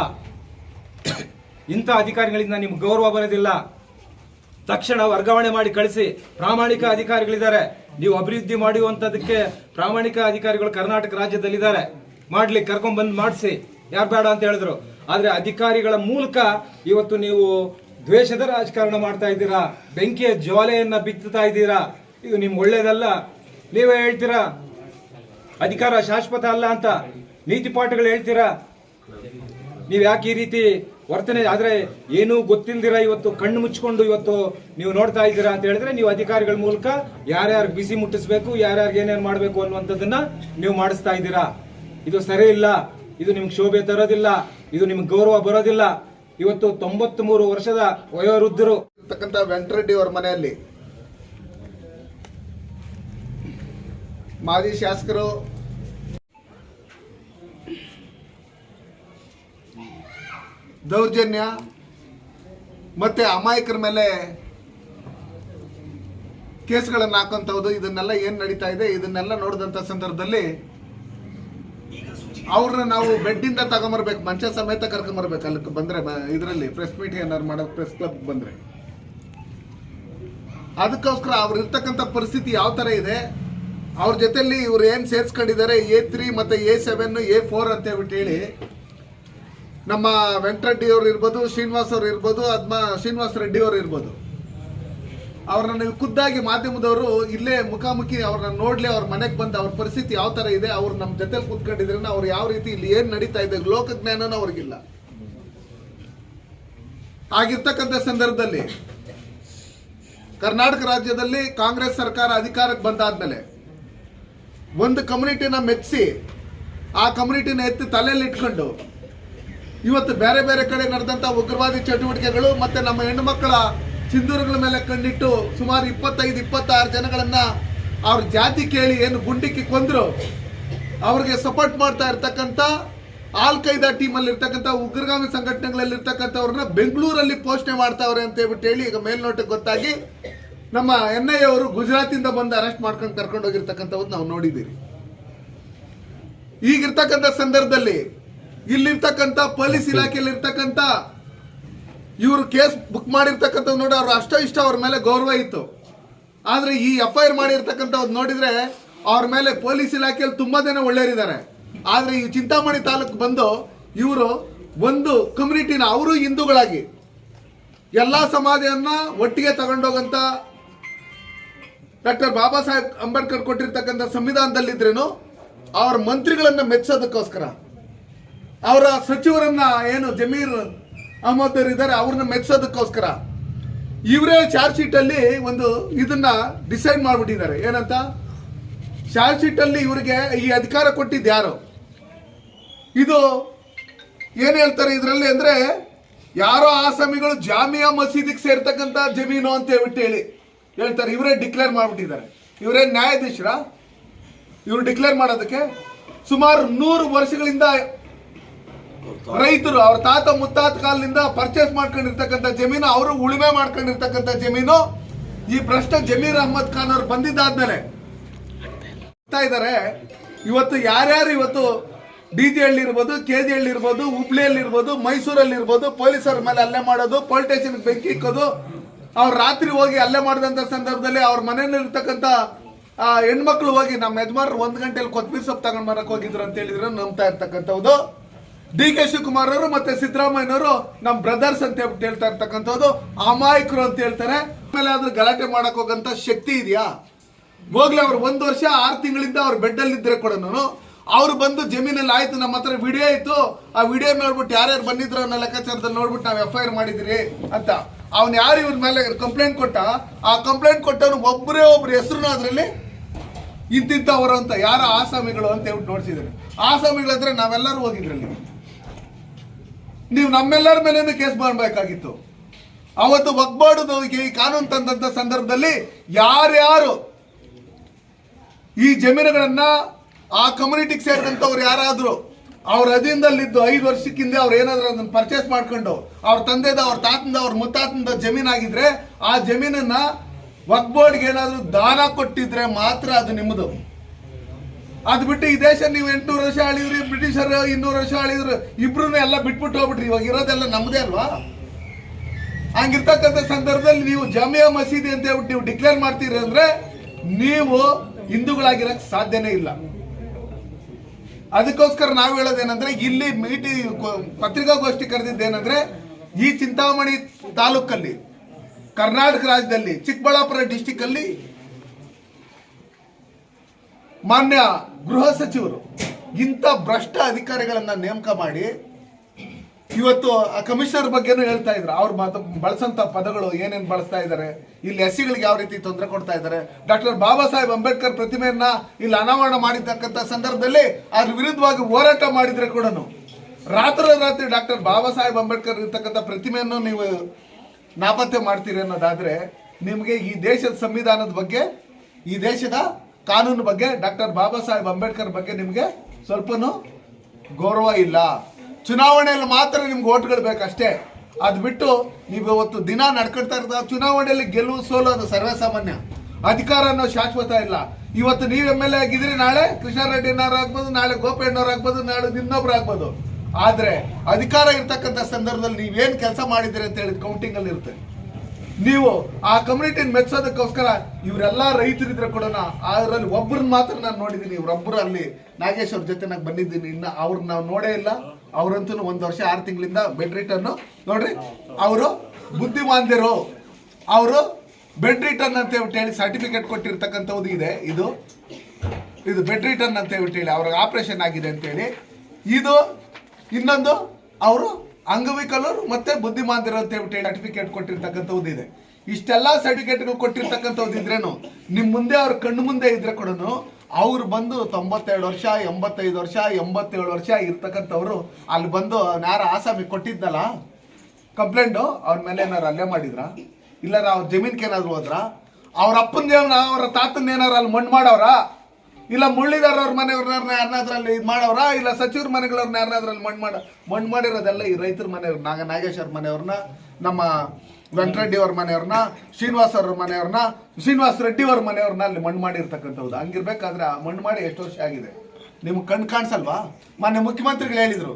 ಇಂಥ ಅಧಿಕಾರಿಗಳಿಂದ ನಿಮ್ಗೆ ಗೌರವ ಬರೋದಿಲ್ಲ. ತಕ್ಷಣ ವರ್ಗಾವಣೆ ಮಾಡಿ ಕಳಿಸಿ. ಪ್ರಾಮಾಣಿಕ ಅಧಿಕಾರಿಗಳಿದ್ದಾರೆ. ನೀವು ಅಭಿವೃದ್ಧಿ ಮಾಡುವಂಥದ್ದಕ್ಕೆ ಪ್ರಾಮಾಣಿಕ ಅಧಿಕಾರಿಗಳು ಕರ್ನಾಟಕ ರಾಜ್ಯದಲ್ಲಿದ್ದಾರೆ. ಮಾಡ್ಲಿ ಕರ್ಕೊಂಡ್ಬಂದು ಮಾಡಿಸಿ. ಯಾರು ಬೇಡ ಅಂತ ಹೇಳಿದ್ರು. ಆದರೆ ಅಧಿಕಾರಿಗಳ ಮೂಲಕ ಇವತ್ತು ನೀವು ದ್ವೇಷದ ರಾಜಕಾರಣ ಮಾಡ್ತಾ ಇದ್ದೀರಾ? ಬೆಂಕಿಯ ಜ್ವಾಲೆಯನ್ನು ಬಿತ್ತುತ್ತಾ ಇದ್ದೀರಾ? ಇದು ನಿಮ್ಗೆ ಒಳ್ಳೇದಲ್ಲ. ನೀವೇ ಹೇಳ್ತೀರಾ? ಅಧಿಕಾರ ಶಾಶ್ವತ ಅಲ್ಲ ಅಂತ ನೀತಿ ಪಾಠಗಳು ಹೇಳ್ತೀರಾ? ನೀವು ಯಾಕೆ ಈ ರೀತಿ ವರ್ತನೆ, ಆದರೆ ಏನೂ ಗೊತ್ತಿಲ್ದಿರ ಇವತ್ತು ಕಣ್ಣು ಮುಚ್ಕೊಂಡು ಇವತ್ತು ನೀವು ನೋಡ್ತಾ ಇದ್ದೀರಾ ಅಂತ ಹೇಳಿದ್ರೆ ನೀವು ಅಧಿಕಾರಿಗಳ ಮೂಲಕ ಯಾರ್ಯಾರು ಬಿಸಿ ಮುಟ್ಟಿಸ್ಬೇಕು, ಯಾರ್ಯಾರು ಏನೇನು ಮಾಡಬೇಕು ಅನ್ನುವಂಥದ್ದನ್ನ ನೀವು ಮಾಡಿಸ್ತಾ ಇದ್ದೀರಾ? ಇದು ಸರಿ ಇಲ್ಲ. ಇದು ನಿಮ್ಗೆ ಶೋಭೆ ತರೋದಿಲ್ಲ. ಇದು ನಿಮ್ಗೆ ಗೌರವ ಬರೋದಿಲ್ಲ. ಇವತ್ತು ತೊಂಬತ್ತ್ ಮೂರು ವರ್ಷದ ವಯೋವೃದ್ಧರು ವೆಂಕಟರೆಡ್ಡಿ ಅವರ ಮನೆಯಲ್ಲಿ ಮಾಜಿ ಶಾಸಕರು ದೌರ್ಜನ್ಯ ಮತ್ತೆ ಅಮಾಯಕರ ಮೇಲೆ ಕೇಸ್ಗಳನ್ನು ಹಾಕೋಂಥದ್ದು ಇದನ್ನೆಲ್ಲ ಏನು ನಡೀತಾ ಇದೆ, ಇದನ್ನೆಲ್ಲ ನೋಡಿದಂಥ ಸಂದರ್ಭದಲ್ಲಿ ಅವ್ರನ್ನ ನಾವು ಬೆಡ್ಡಿಂದ ತಗೊಂಬರ್ಬೇಕು, ಮಂಚ ಸಮೇತ ಕರ್ಕೊಂಬರ್ಬೇಕು ಅಲ್ಲಿ ಬಂದ್ರೆ ಇದರಲ್ಲಿ ಪ್ರೆಸ್ ಮೀಟ್ ಏನಾದ್ರು ಮಾಡೋದು ಪ್ರೆಸ್ ಕ್ಲಬ್ ಬಂದ್ರೆ. ಅದಕ್ಕೋಸ್ಕರ ಅವ್ರು ಇರ್ತಕ್ಕಂಥ ಪರಿಸ್ಥಿತಿ ಯಾವ ತರ ಇದೆ ಅವ್ರ ಜೊತೆಲಿ ಇವ್ರು ಏನ್ ಸೇರ್ಸ್ಕೊಂಡಿದ್ದಾರೆ, ಎ ತ್ರೀ ಮತ್ತೆ ಎ ಸೆವೆನ್, ಎ ಫೋರ್ ಅಂತ ಹೇಳ್ಬಿಟ್ಟು ಹೇಳಿ, ನಮ್ಮ ವೆಂಕಟರೆಡ್ಡಿ ಅವ್ರು ಇರ್ಬೋದು, ಶ್ರೀನಿವಾಸ್ ಅವ್ರು ಇರ್ಬೋದು ಅದ್ಮ ಶ್ರೀನಿವಾಸ್ ರೆಡ್ಡಿ ಅವ್ರು ಇರ್ಬೋದು. ಅವ್ರನ್ನ ನೀವು ಖುದ್ದಾಗಿ ಮಾಧ್ಯಮದವರು ಇಲ್ಲೇ ಮುಖಾಮುಖಿ ಅವ್ರನ್ನ ನೋಡ್ಲಿ, ಅವ್ರ ಮನೆಗೆ ಬಂದು ಅವ್ರ ಪರಿಸ್ಥಿತಿ ಯಾವ ತರ ಇದೆ, ಅವ್ರು ನಮ್ಮ ಜೊತೆಲಿ ಕುತ್ಕೊಂಡಿದ್ರೆ ಅವ್ರು ಯಾವ ರೀತಿ ಇಲ್ಲಿ ಏನು ನಡೀತಾ ಇದೆ, ಲೋಕಜ್ಞಾನನೂ ಅವ್ರಿಗಿಲ್ಲ. ಆಗಿರ್ತಕ್ಕಂಥ ಸಂದರ್ಭದಲ್ಲಿ ಕರ್ನಾಟಕ ರಾಜ್ಯದಲ್ಲಿ ಕಾಂಗ್ರೆಸ್ ಸರ್ಕಾರ ಅಧಿಕಾರಕ್ಕೆ ಬಂದಾದ್ಮೇಲೆ ಒಂದು ಕಮ್ಯುನಿಟಿನ ಮೆಚ್ಚಿಸಿ ಆ ಕಮ್ಯುನಿಟಿನ ಎತ್ತಿ ತಲೆಯಲ್ಲಿ ಇಟ್ಕೊಂಡು, ಇವತ್ತು ಬೇರೆ ಬೇರೆ ಕಡೆ ನಡೆದಂಥ ಉಗ್ರವಾದಿ ಚಟುವಟಿಕೆಗಳು ಮತ್ತೆ ನಮ್ಮ ಹೆಣ್ಣು ಮಕ್ಕಳ ಸಿಂಧೂರುಗಳ ಮೇಲೆ ಕಣ್ಣಿಟ್ಟು ಸುಮಾರು ಇಪ್ಪತ್ತೈದು, ಇಪ್ಪತ್ತಾರು ಜನಗಳನ್ನು ಅವ್ರ ಜಾತಿ ಕೇಳಿ ಏನು ಗುಂಡಿಕ್ಕಿ ಕೊಂದ್ರು, ಅವ್ರಿಗೆ ಸಪೋರ್ಟ್ ಮಾಡ್ತಾ ಇರ್ತಕ್ಕಂಥ ಆಲ್ ಖೈದಾ ಟೀಮಲ್ಲಿ ಇರ್ತಕ್ಕಂಥ ಉಗ್ರಗಾಮಿ ಸಂಘಟನೆಗಳಲ್ಲಿ ಇರ್ತಕ್ಕಂಥವ್ರನ್ನ ಬೆಂಗಳೂರಲ್ಲಿ ಪೋಷಣೆ ಮಾಡ್ತಾವ್ರೆ ಅಂತ ಹೇಳ್ಬಿಟ್ಟು ಹೇಳಿ ಈಗ ಮೇಲ್ನೋಟಕ್ಕೆ ಗೊತ್ತಾಗಿ ನಮ್ಮ ಎನ್ ಐ ಅವರು ಗುಜರಾತಿಂದ ಬಂದು ಅರೆಸ್ಟ್ ಮಾಡ್ಕೊಂಡು ಕರ್ಕೊಂಡು ಹೋಗಿರ್ತಕ್ಕಂಥವ್ರು ನಾವು ನೋಡಿದ್ದೀರಿ. ಈಗಿರ್ತಕ್ಕಂಥ ಸಂದರ್ಭದಲ್ಲಿ ಇಲ್ಲಿರ್ತಕ್ಕಂಥ ಪೊಲೀಸ್ ಇಲಾಖೆಯಲ್ಲಿ ಇರ್ತಕ್ಕಂಥ ಇವರು ಕೇಸ್ ಬುಕ್ ಮಾಡಿರ್ತಕ್ಕಂಥದ್ದು ನೋಡಿ ಅವ್ರು ಅಷ್ಟೋ ಇಷ್ಟ ಅವ್ರ ಮೇಲೆ ಗೌರವ ಇತ್ತು. ಆದರೆ ಈ ಎಫ್ ಐ ಆರ್ ಮಾಡಿರ್ತಕ್ಕಂಥದ್ದು ನೋಡಿದ್ರೆ ಅವ್ರ ಮೇಲೆ ಪೊಲೀಸ್ ಇಲಾಖೆಯಲ್ಲಿ ತುಂಬಾ ಜನ ಒಳ್ಳೆಯರಿದ್ದಾರೆ ಆದರೆ ಈ ಚಿಂತಾಮಣಿ ತಾಲೂಕು ಬಂದು ಇವರು ಒಂದು ಕಮ್ಯುನಿಟಿನ ಅವರು ಹಿಂದೂಗಳಾಗಿ. ಎಲ್ಲಾ ಸಮಾಜವನ್ನ ಒಟ್ಟಿಗೆ ತಗೊಂಡೋಗಂತ ಡಾಕ್ಟರ್ ಬಾಬಾ ಸಾಹೇಬ್ ಅಂಬೇಡ್ಕರ್ ಕೊಟ್ಟಿರ್ತಕ್ಕಂಥ ಸಂವಿಧಾನದಲ್ಲಿದ್ರೇನು? ಅವ್ರ ಮಂತ್ರಿಗಳನ್ನು ಮೆಚ್ಚೋದಕ್ಕೋಸ್ಕರ ಅವರ ಸಚಿವರನ್ನ ಏನು ಜಮೀರ್ ಅಹಮದ್ ಇದ್ದಾರೆ ಅವ್ರನ್ನ ಮೆಚ್ಚೋದಕ್ಕೋಸ್ಕರ ಇವರೇ ಚಾರ್ಜ್ ಶೀಟ್ ಅಲ್ಲಿ ಒಂದು ಇದನ್ನ ಡಿಸೈಡ್ ಮಾಡಿಬಿಟ್ಟಿದ್ದಾರೆ. ಏನಂತ? ಚಾರ್ಜ್ ಶೀಟ್ ಅಲ್ಲಿ ಇವರಿಗೆ ಈ ಅಧಿಕಾರ ಕೊಟ್ಟಿದ್ದು ಯಾರು? ಇದು ಏನ್ ಹೇಳ್ತಾರೆ ಇದರಲ್ಲಿ ಅಂದ್ರೆ, ಯಾರೋ ಆಸಾಮಿಗಳು ಜಾಮಿಯಾ ಮಸೀದಿಗೆ ಸೇರ್ತಕ್ಕಂತ ಜಮೀನು ಅಂತ ಹೇಳ್ಬಿಟ್ಟು ಹೇಳಿ. ಹೇಳ್ತಾರೆ, ಇವರೇ ಡಿಕ್ಲೇರ್ ಮಾಡ್ಬಿಟ್ಟಿದ್ದಾರೆ. ಇವರೇ ನ್ಯಾಯಾಧೀಶರ. ಇವರು ಡಿಕ್ಲೇರ್ ಮಾಡೋದಕ್ಕೆ ಸುಮಾರು ನೂರು ವರ್ಷಗಳಿಂದ ರೈತರು ಅವ್ರ ತಾತ ಮುತ್ತಾತ ಕಾಲದಿಂದ ಪರ್ಚೇಸ್ ಮಾಡ್ಕೊಂಡಿರ್ತಕ್ಕಂಥ ಜಮೀನು, ಅವರು ಉಳುಮೆ ಮಾಡ್ಕೊಂಡಿರ್ತಕ್ಕಂಥ ಜಮೀನು, ಈ ಭ್ರಷ್ಟ ಜಮೀರ್ ಅಹಮದ್ ಖಾನ್ ಅವರು ಬಂದಿದ್ದಾದ್ಮೇಲೆ ಇದ್ದಾರೆ. ಇವತ್ತು ಯಾರ್ಯಾರು ಇವತ್ತು ಡಿ ಜಿ ಹಳ್ಳಿ ಇರ್ಬೋದು, ಕೆ ಜಿ ಹಳ್ಳಿ ಇರ್ಬೋದು, ಹುಬ್ಳಿಯಲ್ಲಿ ಇರ್ಬೋದು, ಮೈಸೂರಲ್ಲಿ ಇರ್ಬೋದು, ಪೊಲೀಸರ ಮೇಲೆ ಹಲ್ಲೆ ಮಾಡೋದು ಪೊಲೀಸ್ ಬೆಂಕಿ ಇಕ್ಕೋದು ಅವ್ರು ರಾತ್ರಿ ಹೋಗಿ ಅಲ್ಲೇ ಮಾಡಿದಂಥ ಸಂದರ್ಭದಲ್ಲಿ ಅವ್ರ ಮನೆಯಲ್ಲಿ ಇರ್ತಕ್ಕಂಥ ಆ, ಹೆಣ್ಮಕ್ಳು ಹೋಗಿ ನಮ್ಮ ಯಜಮಾನ್ರು ಒಂದ್ ಗಂಟೆಯಲ್ಲಿ ಕೊತ್ಮೀರ್ ಸೊಪ್ಪು ತಗೊಂಡ್ ಬರಕ್ ಹೋಗಿದ್ರು ಅಂತ ಹೇಳಿದ್ರೆ ನಂಬ್ತಾ ಇರ್ತಕ್ಕಂಥದ್ದು ಡಿ ಕೆ ಶಿವಕುಮಾರ್ ಅವರು ಮತ್ತೆ ಸಿದ್ದರಾಮಯ್ಯನವರು ನಮ್ಮ ಬ್ರದರ್ಸ್ ಅಂತ ಹೇಳ್ಬಿಟ್ಟು ಹೇಳ್ತಾ ಇರ್ತಕ್ಕಂಥದ್ದು ಅಮಾಯಕರು ಅಂತ ಹೇಳ್ತಾರೆ. ಆಮೇಲೆ ಆದ್ರೂ ಗಲಾಟೆ ಮಾಡಕ್ ಹೋಗಂತ ಶಕ್ತಿ ಇದೆಯಾ? ಹೋಗ್ಲಿ ಅವ್ರು ಒಂದು ವರ್ಷ ಆರು ತಿಂಗಳಿಂದ ಅವ್ರ ಬೆಡ್ ಅಲ್ಲಿ ಇದ್ರೆ ಕೂಡ ಅವ್ರು ಬಂದು ಜಮೀನಲ್ಲಿ ಆಯ್ತು ನಮ್ಮ ಹತ್ರ ವಿಡಿಯೋ ಇತ್ತು. ಆ ವಿಡಿಯೋ ನೋಡ್ಬಿಟ್ಟು ಯಾರ್ಯಾರು ಬಂದಿದ್ರು ಅನ್ನೋ ಲೆಕ್ಕಾಚಾರದಲ್ಲಿ ನೋಡ್ಬಿಟ್ಟು ನಾವು ಎಫ್ ಐ ಆರ್ ಮಾಡಿದಿರಿ ಅಂತ. ಅವ್ನು ಯಾರು ಇವ್ರ ಮೇಲೆ ಕಂಪ್ಲೇಂಟ್ ಕೊಟ್ಟ? ಆ ಕಂಪ್ಲೇಂಟ್ ಕೊಟ್ಟವನು ಒಬ್ಬರೇ ಒಬ್ರು ಹೆಸರು ಅದರಲ್ಲಿ ಇಂತಿಂತವರು ಅಂತ, ಯಾರ ಆಸಾಮಿಗಳು ಅಂತ ಹೇಳ್ಬಿಟ್ಟು ನೋಡ್ಸಿದ್ರು ಆಸಾಮಿಗಳಂದ್ರೆ ನಾವೆಲ್ಲರೂ ಹೋಗಿದ್ರಲ್ಲಿ. ನೀವು ನಮ್ಮೆಲ್ಲರ ಮೇಲೇನು ಕೇಸ್ ಮಾಡಬೇಕಾಗಿತ್ತು. ಅವತ್ತು ಒಗ್ಬಾರ್ದು ಈ ಕಾನೂನು ತಂದಂತ ಸಂದರ್ಭದಲ್ಲಿ ಯಾರ್ಯಾರು ಈ ಜಮೀನುಗಳನ್ನ ಆ ಕಮ್ಯುನಿಟಿಗೆ ಸೇರಿದಂಥವ್ರು ಯಾರಾದ್ರು? ಅವ್ರ ಅಧೀನದಲ್ಲಿದ್ದು ಐದು ವರ್ಷಕ್ಕಿಂದ ಅವ್ರು ಏನಾದರೂ ಅದನ್ನ ಪರ್ಚೇಸ್ ಮಾಡ್ಕೊಂಡು ಅವ್ರ ತಂದೆದ, ಅವ್ರ ತಾತಂದ, ಅವ್ರ ಮುತ್ತಾತಂದ ಜಮೀನಾಗಿದ್ರೆ ಆ ಜಮೀನನ್ನ ವಕ್ಬೋರ್ಡ್ಗೆ ಏನಾದರೂ ದಾನ ಕೊಟ್ಟಿದ್ರೆ ಮಾತ್ರ ಅದು ನಿಮ್ಮದು ಅದು ಬಿಟ್ಟು ಈ ದೇಶ ನೀವು ಎಂಟುನೂರು ವರ್ಷ ಆಳಿದ್ರಿ, ಬ್ರಿಟಿಷರು ಇನ್ನೂರು ವರ್ಷ ಆಳಿದ್ರು ಇಬ್ರು ಎಲ್ಲ ಬಿಟ್ಬಿಟ್ಟು ಹೋಗ್ಬಿಟ್ರಿ, ಇವಾಗ ಇರೋದೆಲ್ಲ ನಮ್ಮದೇ ಅಲ್ವಾ? ಹಂಗಿರ್ತಕ್ಕಂಥ ಸಂದರ್ಭದಲ್ಲಿ ನೀವು ಜಾಮಿಯಾ ಮಸೀದಿ ಅಂತ ಹೇಳ್ಬಿಟ್ಟು ನೀವು ಡಿಕ್ಲೇರ್ ಮಾಡ್ತೀರಿ ಅಂದ್ರೆ ನೀವು ಹಿಂದೂಗಳಾಗಿರಕ್ ಸಾಧ್ಯನೇ ಇಲ್ಲ. ಅದಕ್ಕೋಸ್ಕರ ನಾವು ಹೇಳೋದೇನಂದ್ರೆ ಇಲ್ಲಿ ಮೀಟಿ ಪತ್ರಿಕಾಗೋಷ್ಠಿ ಕರೆದಿದ್ದೇನೆಂದ್ರೆ ಈ ಚಿಂತಾಮಣಿ ತಾಲೂಕಲ್ಲಿ, ಕರ್ನಾಟಕ ರಾಜ್ಯದಲ್ಲಿ, ಚಿಕ್ಕಬಳ್ಳಾಪುರ ಡಿಸ್ಟಿಕ್ ಅಲ್ಲಿ ಮಾನ್ಯ ಗೃಹ ಸಚಿವರು ಇಂಥ ಭ್ರಷ್ಟ ಅಧಿಕಾರಿಗಳನ್ನ ನೇಮಕ ಮಾಡಿ ಇವತ್ತು ಆ ಕಮಿಷನರ್ ಬಗ್ಗೆನೂ ಹೇಳ್ತಾ ಇದ್ರು. ಅವ್ರು ಮಾತು ಬಳಸಂತ ಪದಗಳು ಏನೇನ್ ಬಳಸ್ತಾ ಇದ್ದಾರೆ ಇಲ್ಲಿ ಎಸ್ಸಿಗಳಿಗೆ ಯಾವ ರೀತಿ ತೊಂದರೆ ಕೊಡ್ತಾ ಇದ್ದಾರೆ ಡಾಕ್ಟರ್ ಬಾಬಾ ಸಾಹೇಬ್ ಅಂಬೇಡ್ಕರ್ ಪ್ರತಿಮೆಯನ್ನ ಇಲ್ಲಿ ಅನಾವರಣ ಮಾಡಿರ್ತಕ್ಕಂಥ ಸಂದರ್ಭದಲ್ಲಿ ಅದ್ರ ವಿರುದ್ಧವಾಗಿ ಹೋರಾಟ ಮಾಡಿದ್ರೆ ಕೂಡ ರಾತ್ರಿ ರಾತ್ರಿ ಡಾಕ್ಟರ್ ಬಾಬಾ ಸಾಹೇಬ್ ಅಂಬೇಡ್ಕರ್ ಇರ್ತಕ್ಕಂಥ ಪ್ರತಿಮೆಯನ್ನು ನೀವು ನಾಪತ್ತೆ ಮಾಡ್ತೀರಿ ಅನ್ನೋದಾದ್ರೆ, ನಿಮಗೆ ಈ ದೇಶದ ಸಂವಿಧಾನದ ಬಗ್ಗೆ, ಈ ದೇಶದ ಕಾನೂನು ಬಗ್ಗೆ ಡಾಕ್ಟರ್ ಬಾಬಾ ಸಾಹೇಬ್ ಅಂಬೇಡ್ಕರ್ ಬಗ್ಗೆ ನಿಮಗೆ ಸ್ವಲ್ಪನೂ ಗೌರವ ಇಲ್ಲ. ಚುನಾವಣೆಯಲ್ಲಿ ಮಾತ್ರ ನಿಮ್ಗೆ ಓಟ್ಗಳು ಬೇಕಷ್ಟೇ. ಅದು ಬಿಟ್ಟು ನೀವು ಇವತ್ತು ದಿನ ನಡ್ಕೊಳ್ತಾ ಇರ್ತಾ ಚುನಾವಣೆಯಲ್ಲಿ ಗೆಲುವು ಸೋಲು ಅದು ಸರ್ವೇಸಾಮಾನ್ಯ. ಅಧಿಕಾರ ಅನ್ನೋ ಶಾಶ್ವತ ಇಲ್ಲ. ಇವತ್ತು ನೀವು ಎಂ ಎಲ್ ಎ ಆಗಿದ್ರೆ ನಾಳೆ ಕೃಷ್ಣಾರೆಡ್ಡಿನವ್ರು ಆಗ್ಬೋದು, ನಾಳೆ ಗೋಪಣ್ಣವ್ರು ಆಗ್ಬೋದು, ನಾಳೆ ನಿನ್ನೊಬ್ರು ಆಗ್ಬೋದು. ಆದರೆ ಅಧಿಕಾರ ಇರ್ತಕ್ಕಂಥ ಸಂದರ್ಭದಲ್ಲಿ ನೀವೇನು ಕೆಲಸ ಮಾಡಿದ್ದೀರಿ ಅಂತ ಹೇಳಿದ ಕೌಂಟಿಂಗ್ ಅಲ್ಲಿ ಇರುತ್ತೆ. ನೀವು ಆ ಕಮ್ಯುನಿಟಿನ ಮೆಚ್ಚೋದಕ್ಕೋಸ್ಕರ ಇವರೆಲ್ಲ ರೈತರಿದ್ರೆ ಕೂಡ ಅದರಲ್ಲಿ ಒಬ್ಬರನ್ನ ಮಾತ್ರ ನಾನು ನೋಡಿದ್ದೀನಿ ಇವರೊಬ್ಬರು ಅಲ್ಲಿ ನಾಗೇಶ್ ಅವ್ರ ಜೊತೆ ನಾನು ಬಂದಿದ್ದೀನಿ. ಇನ್ನು ಅವ್ರನ್ನ ನಾವು ನೋಡೇ ಇಲ್ಲ. ಅವ್ರಂತೂ ಒಂದು ವರ್ಷ ಆರು ತಿಂಗಳಿಂದ ಬೆಡ್ ರಿಟರ್ನ್ ನೋಡ್ರಿ, ಅವರು ಬುದ್ಧಿಮಾಂದ್ಯರು. ಅವರು ಬೆಡ್ ರಿಟರ್ನ್ ಅಂತ ಹೇಳಿ ಸರ್ಟಿಫಿಕೇಟ್ ಕೊಟ್ಟಿರ್ತಕ್ಕಂಥದ್ದು ಇದೆ. ಇದು ಇದು ಬೆಡ್ ರಿಟರ್ನ್ ಅಂತ ಹೇಳಿ ಅವ್ರಿಗೆ ಆಪರೇಷನ್ ಆಗಿದೆ ಅಂತೇಳಿ ಇದು ಇನ್ನೊಂದು ಅವರು ಅಂಗವಿಕಲರು ಮತ್ತೆ ಬುದ್ಧಿಮಾಂದ್ಯರು ಅಂತ ಹೇಳಿ ಸರ್ಟಿಫಿಕೇಟ್ ಕೊಟ್ಟಿರ್ತಕ್ಕಂಥದ್ದು ಇದೆ. ಇಷ್ಟೆಲ್ಲ ಸರ್ಟಿಫಿಕೇಟ್ಗಳು ಕೊಟ್ಟಿರ್ತಕ್ಕಂಥದ್ದು ಇದ್ರೇನು ನಿಮ್ಮ ಮುಂದೆ ಅವ್ರ ಕಣ್ಣು ಮುಂದೆ ಇದ್ರೆ ಕೂಡ ಅವ್ರು ಬಂದು ತೊಂಬತ್ತೆರಡು ವರ್ಷ, ಎಂಬತ್ತೈದು ವರ್ಷ, ಎಂಬತ್ತೇಳು ವರ್ಷ ಇರ್ತಕ್ಕಂಥವ್ರು ಅಲ್ಲಿ ಬಂದು ಯಾರ ಆಸಾಮಿ ಕೊಟ್ಟಿದ್ದಲ್ಲ ಕಂಪ್ಲೇಂಟು ಅವ್ರ ಮೇಲೆ ಏನಾರು ಅಲ್ಲೇ ಮಾಡಿದ್ರ? ಇಲ್ಲಾರ ಅವ್ರ ಜಮೀನ್ಗೆ ಏನಾದ್ರು ಹೋದ್ರ? ಅವ್ರ ಅಪ್ಪನ ಅವ್ರ ತಾತನ ಏನಾರು ಅಲ್ಲಿ ಮಣ್ಣು ಮಾಡವ್ರ? ಇಲ್ಲ ಮುಳ್ಳಿದಾರ ಅವ್ರ ಮನೆಯವ್ರನ್ನ ಯಾರನ್ನಾದ್ರಲ್ಲಿ ಇದು ಮಾಡವ್ರ? ಇಲ್ಲ ಸಚಿವ್ರ ಮನೆಗಳವ್ರನ್ನ ಯಾರನ್ನಾದ್ರಲ್ಲಿ ಮಣ್ಣು ಮಾಡ ಮಣ್ಣು ಮಾಡಿರೋದೆಲ್ಲ ಈ ರೈತರ ಮನೆಯವ್ರು ನಾಗ ನಾಗೇಶ್ವರ ಮನೆಯವ್ರನ್ನ ನಮ್ಮ ವೆಂಕಟರೆಡ್ಡಿ ಅವ್ರ ಮನೆಯವ್ರನ್ನ ಶ್ರೀನಿವಾಸ್ ಅವ್ರ ಮನೆಯವ್ರನ್ನ ಶ್ರೀನಿವಾಸ್ ರೆಡ್ಡಿ ಅವ್ರ ಮನೆಯವ್ರನ್ನ ಅಲ್ಲಿ ಮಣ್ಣು ಮಾಡಿರ್ತಕ್ಕಂಥದ್ದು ಹಂಗಿರ್ಬೇಕಾದ್ರೆ ಆ ಮಣ್ಣು ಮಾಡಿ ಎಷ್ಟು ವರ್ಷ ಆಗಿದೆ? ನಿಮ್ಗೆ ಕಣ್ ಕಾಣಿಸಲ್ವಾ? ಮೊನ್ನೆ ಮುಖ್ಯಮಂತ್ರಿಗಳು ಹೇಳಿದ್ರು.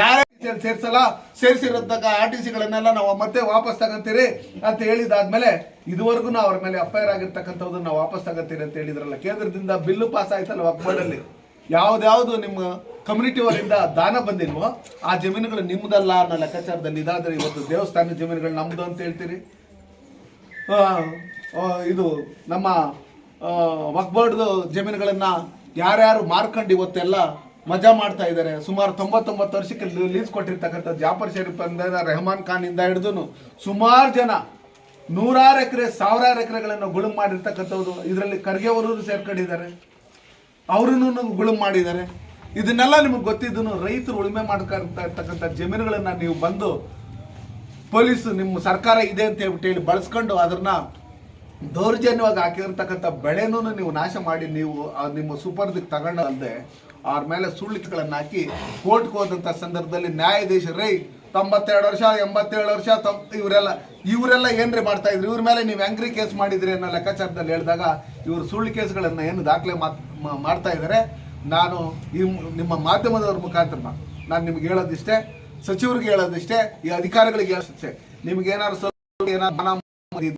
ಯಾರೇ ಸೇರ್ಸಲ್ಲ ಸೇರಿಸಿರತಕ್ಕ ಆರ್ ಟಿ ಸಿಗಳನ್ನೆಲ್ಲ ನಾವು ಮತ್ತೆ ವಾಪಸ್ ತಗೋತೀರಿ ಅಂತ ಹೇಳಿದಾದ್ಮೇಲೆ ಇದುವರೆಗೂ ಅವ್ರ ಮೇಲೆ ಅಫೈರ್ ಆಗಿರ್ತಕ್ಕಂಥದ್ದು ನಾವು ವಾಪಸ್ ತಗೋತೀರಿ ಅಂತ ಹೇಳಿದ್ರಲ್ಲ. ಕೇಂದ್ರದಿಂದ ಬಿಲ್ಲು ಪಾಸ್ ಆಯ್ತಲ್ಲ ವಕ್ಬೋರ್ಡಲ್ಲಿ ಯಾವ್ದ್ಯಾವ್ದು ನಿಮ್ಮ ಕಮ್ಯುನಿಟಿ ಅವರಿಂದ ದಾನ ಬಂದಿಲ್ವೋ, ಆ ಜಮೀನುಗಳು ನಿಮ್ಮದಲ್ಲ ಅನ್ನೋ ಲೆಕ್ಕಾಚಾರದಲ್ಲಿ ಇದಾದ್ರೆ ಇವತ್ತು ದೇವಸ್ಥಾನದ ಜಮೀನುಗಳು ನಮ್ದು ಅಂತ ಹೇಳ್ತೀರಿ. ಇದು ನಮ್ಮ ವಕ್ಬೋರ್ಡ್ದು ಜಮೀನುಗಳನ್ನ ಯಾರ್ಯಾರು ಮಾರ್ಕೊಂಡು ಇವತ್ತೆಲ್ಲ ಮಜಾ ಮಾಡ್ತಾ ಇದ್ದಾರೆ. ಸುಮಾರು ತೊಂಬತ್ತೊಂಬತ್ತು ವರ್ಷಕ್ಕೆ ಲೀಸ್ ಕೊಟ್ಟಿರ್ತಕ್ಕಂಥ ಜಾಫರ್ ಶರೀಫ್ ಅಂದ ರೆಹಮಾನ್ ಖಾನ್ ಇಂದ ಹಿಡಿದು ಸುಮಾರು ಜನ ನೂರಾರು ಎಕರೆ, ಸಾವಿರಾರು ಎಕರೆಗಳನ್ನು ಗುಳುಂ ಮಾಡಿರ್ತಕ್ಕಂಥವ್ರು ಇದರಲ್ಲಿ ಖರ್ಗೆ ಸೇರ್ಕೊಂಡಿದ್ದಾರೆ. ಅವರನ್ನು ಗುಳು ಮಾಡಿದ್ದಾರೆ. ಇದನ್ನೆಲ್ಲ ನಿಮಗೆ ಗೊತ್ತಿದ್ದನು ರೈತರು ಉಳುಮೆ ಮಾಡ್ತಕ್ಕಂತ ಜಮೀನುಗಳನ್ನ ನೀವು ಬಂದು ಪೊಲೀಸ್ ನಿಮ್ಮ ಸರ್ಕಾರ ಇದೆ ಅಂತ ಹೇಳ್ಬಿಟ್ಟು ಹೇಳಿ ಬಳಸ್ಕೊಂಡು ಅದನ್ನ ದೌರ್ಜನ್ಯವಾಗಿ ಹಾಕಿರ್ತಕ್ಕಂಥ ಬೆಳೆನೂ ನೀವು ನಾಶ ಮಾಡಿ ನೀವು ನಿಮ್ಮ ಸೂಪರ್ದಿಗೆ ತಗೊಂಡು ಅಲ್ಲದೆ ಅವ್ರ ಮೇಲೆ ಸುಳ್ಳಿಕೆಗಳನ್ನು ಹಾಕಿ ಕೋರ್ಟ್ಗೆ ಹೋದಂಥ ಸಂದರ್ಭದಲ್ಲಿ ನ್ಯಾಯಾಧೀಶ ರೈ ತೊಂಬತ್ತೆರಡು ವರ್ಷ, ಎಂಬತ್ತೇಳು ವರ್ಷ ಇವರೆಲ್ಲ ಇವರೆಲ್ಲ ಏನ್ರಿ ಮಾಡ್ತಾ ಇದ್ರು? ಇವ್ರ ಮೇಲೆ ನೀವು ಆಂಗ್ರಿ ಕೇಸ್ ಮಾಡಿದ್ರಿ ಅನ್ನೋ ಲೆಕ್ಕಾಚಾರದಲ್ಲಿ ಹೇಳಿದಾಗ ಇವರು ಸುಳ್ಳು ಕೇಸ್ಗಳನ್ನು ಏನು ದಾಖಲೆ ಮಾಡ್ತಾ ಇದ್ದಾರೆ ನಾನು ಈ ನಿಮ್ಮ ಮಾಧ್ಯಮದವ್ರ ಮುಖಾಂತರ ನಾನು ನಿಮ್ಗೆ ಹೇಳೋದಿಷ್ಟೇ, ಸಚಿವರಿಗೆ ಹೇಳೋದಿಷ್ಟೇ, ಈ ಅಧಿಕಾರಿಗಳಿಗೆ ಹೇಳೋದಿಷ್ಟೇ. ನಿಮ್ಗೆ ಏನಾದ್ರು ಏನಾದ್ರು